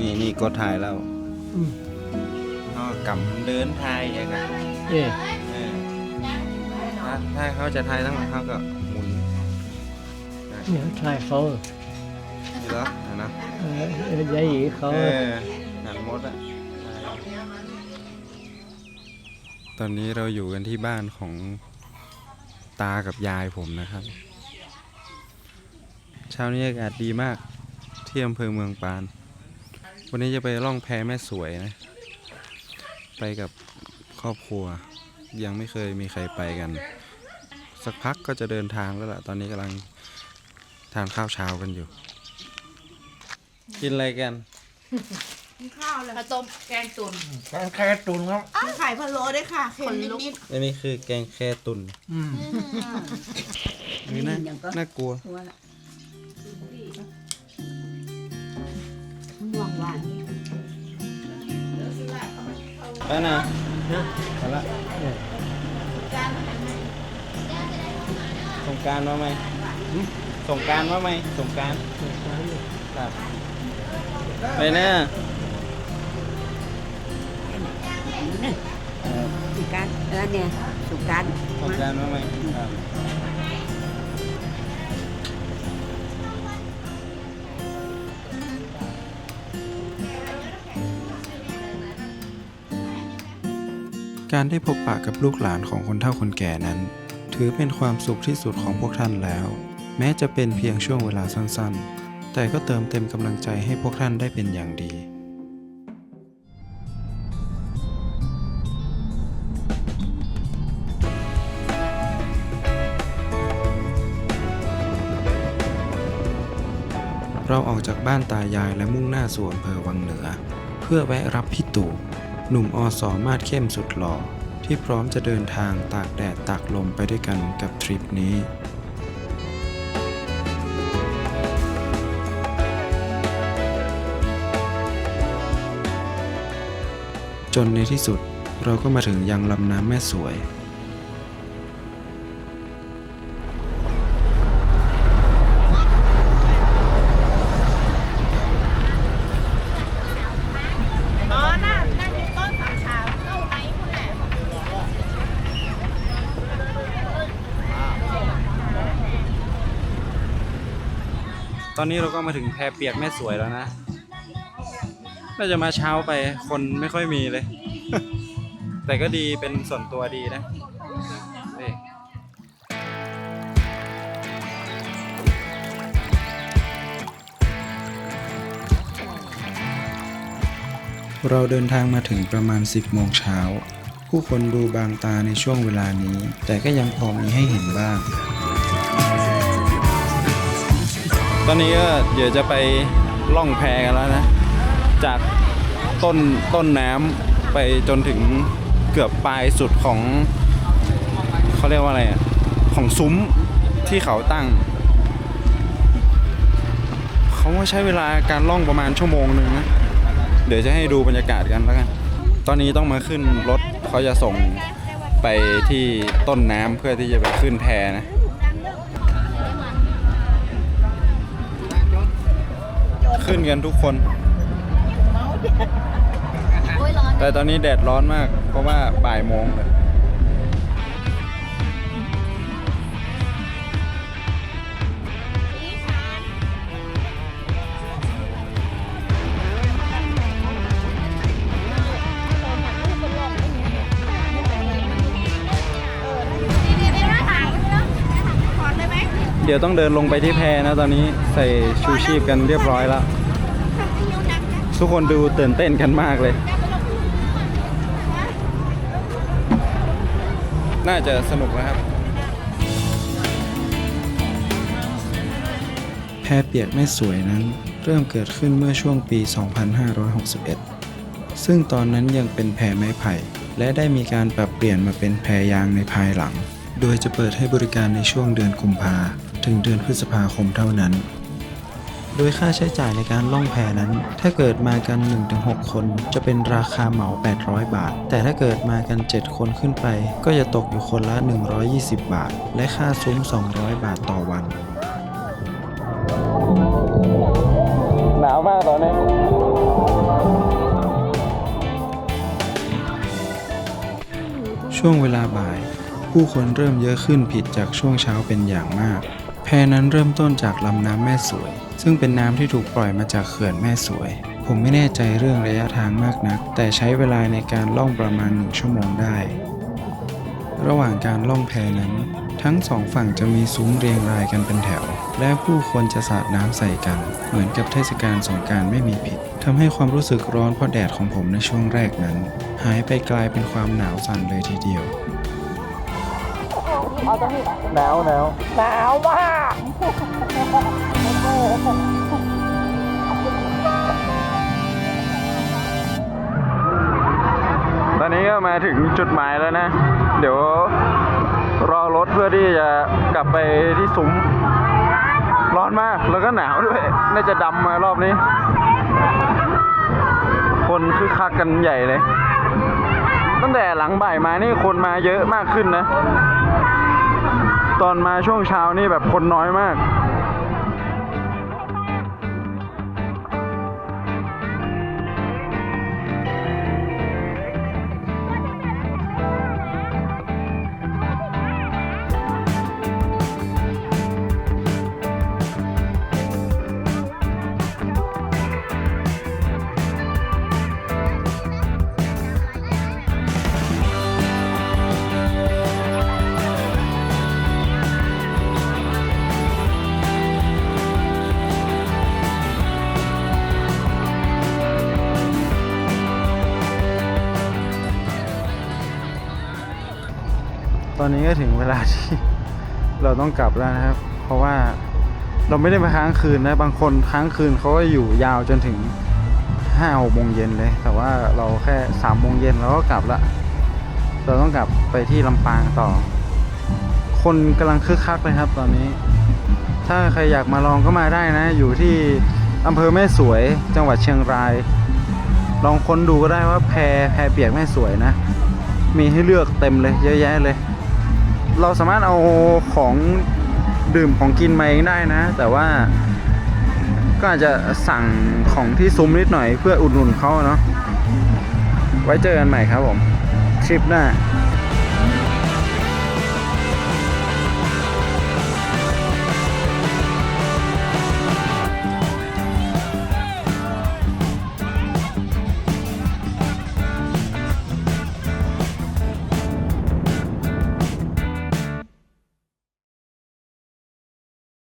นี่นี่ก็ถ่ายแล้วอืมก็กำเดินถ่ายอย่างนั้นเอ๊ะเออถ้าถ้าเขาจะถ่ายทั้งหมดเขาก็หมุนเนี่ยชายเขานี่แล้วนะเออเออยายหยีเขาเออหันมดอะตอนนี้เราอยู่กันที่บ้านของตากับยายผมนะครับ เช้านี้อากาศดีมากที่อำเภอเมืองปาน วันนี้จะไปล่องแพแม่สวยนะ ไปกับครอบครัว ยังไม่เคยมีใครไปกัน สักพักก็จะเดินทางแล้วล่ะ ตอนนี้กำลังทานข้าวเช้ากันอยู่ กินอะไรกัน ข้าวเลยข้าวต้มแกงตุนแกงแค่ตุนครับมีไข่พะโล้ด้วยค่ะเค็มนิดอันนี้คือแกงแค่ตุนอืมอันนี้น่าน่ากลัวห วานหวานไปนะนะไปละเออสงกรารมาไหมสงกรารมาไหมสงกรารเออช้าอยู่ครับไปนะสุการเออเนี่ยสุการสงกรารมาไหมครับ การได้พบปะกับลูกหลานของคนเฒ่าคนแก่นั้น ถือเป็นความสุขที่สุดของพวกท่านแล้ว แม้จะเป็นเพียงช่วงเวลาสั้นๆ แต่ก็เติมเต็มกำลังใจให้พวกท่านได้เป็นอย่างดีเราออกจากบ้านตายายและมุ่งหน้าสู่อำเภอวังเหนือ เพื่อแวะรับพี่ตู่ หนุ่มอสอมาดเข้มสุดหล่อ ที่พร้อมจะเดินทางตากแดดตากลมไปด้วยกันกับทริปนี้จนในที่สุดเราก็มาถึงยังลำน้ำแม่สวย อนนี้เราก็มาถึงแพเปียกแม่สวยแล้วนะ น่าจะมาเช้าไปคนไม่ค่อยมีเลย แต่ก็ดีเป็นส่วนตัวดีนะเราเดินทางมาถึงประมาณ 10 โมงเช้า ผู้คนดูบางตาในช่วงเวลานี้ แต่ก็ยังพอมีให้เห็นบ้าง ตอนนี้ก็เดี๋ยวจะไปล่องแพกันแล้วนะ จากต้นต้นน้ำไปจนถึงเกือบปลายสุดของเขาเรียกว่าอะไรอะของซุ้มที่เขาตั้ง เขาว่าใช้เวลาการล่องประมาณชั่วโมงหนึ่งนะ เดี๋ยวจะให้ดูบรรยากาศกันแล้วกัน ตอนนี้ต้องมาขึ้นรถเขาจะส่งไปที่ต้นน้ำเพื่อที่จะไปขึ้นแพนะ ขึ้นกันทุกคน แต่ตอนนี้แดดร้อนมาก เพราะว่าบ่ายโมงเลย ดี๋ยวต้องเดินลงไปที่แพนะตอนนี้ใส่ชูชีพกันเรียบร้อยแล้ว ทุกคนดูตื่นเต้นกันมากเลย น่าจะสนุกนะครับ แพเปียกไม่สวยนั้น เริ่มเกิดขึ้นเมื่อช่วงปี 2561 ซึ่งตอนนั้นยังเป็นแพไม้ไผ่ และได้มีการปรับเปลี่ยนมาเป็นแพยางในภายหลังโดยจะเปิดให้บริการในช่วงเดือนกุมภา ถึงเดือนพฤษภาคมเท่านั้น โดยค่าใช้จ่ายในการล่องแพนั้น ถ้าเกิดมากัน 1-6 คนจะเป็นราคาเหมา 800 บาท แต่ถ้าเกิดมากัน 7 คนขึ้นไป ก็จะตกอยู่คนละ 120 บาท และค่าซุ้ม 200 บาทต่อวัน หนาวมากตอนนี้ช่วงเวลาบ่าย ผู้คนเริ่มเยอะขึ้นผิดจากช่วงเช้าเป็นอย่างมาก พนั้นเริ่มต้นจากลำน้ำแม่สวย ซึ่งเป็นน้ำที่ถูกปล่อยมาจากเขื่อนแม่สวย ผมไม่แน่ใจเรื่องระยะทางมากนัก แต่ใช้เวลาในการล่องประมาณหนึ่งชั่วโมงได้ ระหว่างการล่องแพนั้น ทั้งสองฝั่งจะมีซุ้มเรียงรายกันเป็นแถว และผู้คนจะสาดน้ำใส่กัน เหมือนกับเทศกาลสงการไม่มีผิดทำให้ความรู้สึกร้อนเพราะแดดของผมในช่วงแรกนั้น หายไปกลายเป็นความหนาวสั่นเลยทีเดียว หนาวหนาวหนาวมากตอนนี้ก็มาถึงจุดหมายแล้วนะ เดี๋ยวรอรถเพื่อที่จะกลับไปที่ซุ้มร้อนมากแล้วก็หนาวด้วย น่าจะดำมารอบนี้ คนคือคักกันใหญ่เลย ตั้งแต่หลังบ่ายมานี่คนมาเยอะมากขึ้นนะ ตอนมาช่วงเช้านี่แบบคนน้อยมาก อนนี้ก็ถึงเวลาที่เราต้องกลับแล้วนะครับ เพราะว่าเราไม่ได้มาค้างคืนนะ บางคนค้างคืนเขาก็อยู่ยาวจนถึงห้าหกโมงเย็นเลย แต่ว่าเราแค่สามโมงเย็นเราก็กลับละ เราต้องกลับไปที่ลำปางต่อ คนกำลังคึกคักเลยครับ ตอนนี้ ถ้าใครอยากมาลองก็มาได้นะ อยู่ที่อำเภอแม่สวยจังหวัดเชียงราย ลองค้นดูก็ได้ว่าแพแพเปียกแม่สวยนะ มีให้เลือกเต็มเลยเยอะแยะเลย เราสามารถเอาของดื่มของกินมาเองได้นะ แต่ว่าก็อาจจะสั่งของที่ซุ้มนิดหน่อยเพื่ออุดหนุนเขาเนาะไว้เจอกันใหม่ครับผม คลิปหน้า